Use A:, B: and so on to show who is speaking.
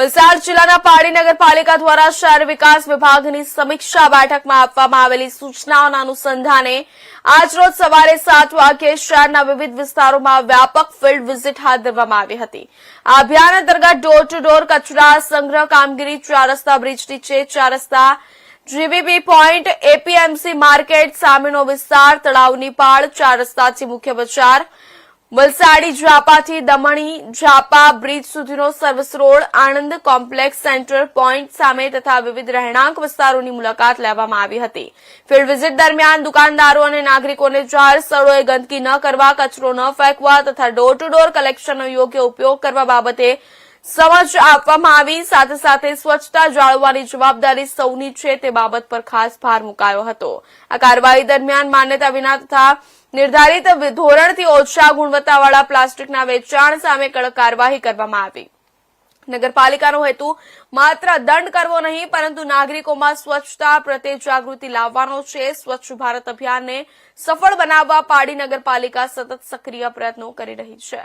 A: વલસાડ જિલ્લાના પાડી નગરપાલિકા દ્વારા શહેર વિકાસ વિભાગની સમીક્ષા બેઠકમાં આપવામાં આવેલી સૂચનાઓના અનુસંધાને આજરોજ સવારે સાત વાગ્યે શહેરના વિવિધ વિસ્તારોમાં વ્યાપક ફિલ્ડ વિઝિટ હાથ ધરવામાં આવી હતી. આ અભિયાન અંતર્ગત ડોર ટુ ડોર કચરા સંગ્રહ કામગીરી, ચાર રસ્તા બ્રિજ નીચે ચાર રસ્તા જીબીબી પોઈન્ટ, એપીએમસી માર્કેટ, સામેનો વિસ્તાર, તળાવની પાળ, ચાર રસ્તાથી મુખ્ય બજાર વલસાડી ઝાપાથી દમણી ઝાપા બ્રિજ સુધીનો service road Anand complex central point સામે તથા વિવિધ રહેણાંક વિસ્તારોની મુલાકાત લેવામાં આવી હતી. ફિલ્ડ વિઝિટ દરમિયાન દુકાનદારો અને નાગરિકોને જાહેર સ્થળોએ ગંદકી ન કરવા, કચરો ન ફેંકવા તથા ડોર ટુ ડોર કલેક્શનનો યોગ્ય ઉપયોગ કરવા બાબતે સમજ આપવામાં આવી. સાથે સાથે સ્વચ્છતા જાળવવાની જવાબદારી સૌની છે તે બાબત પર ખાસ ભાર મુકાયો હતો. આ કાર્યવાહી દરમિયાન માન્યતા વિના તથા નિર્ધારિત ધોરણથી ઓછા ગુણવત્તાવાળા પ્લાસ્ટિકના વેચાણ સામે કડક કાર્યવાહી કરવામાં આવી. નગરપાલિકાનો હેતુ માત્ર દંડ કરવો નહીં, પરંતુ નાગરિકોમાં સ્વચ્છતા પ્રત્યે જાગૃતિ લાવવાનો છે. સ્વચ્છ ભારત અભિયાનને સફળ બનાવવા પાડી નગરપાલિકા સતત સક્રિય પ્રયત્નો કરી રહી છે.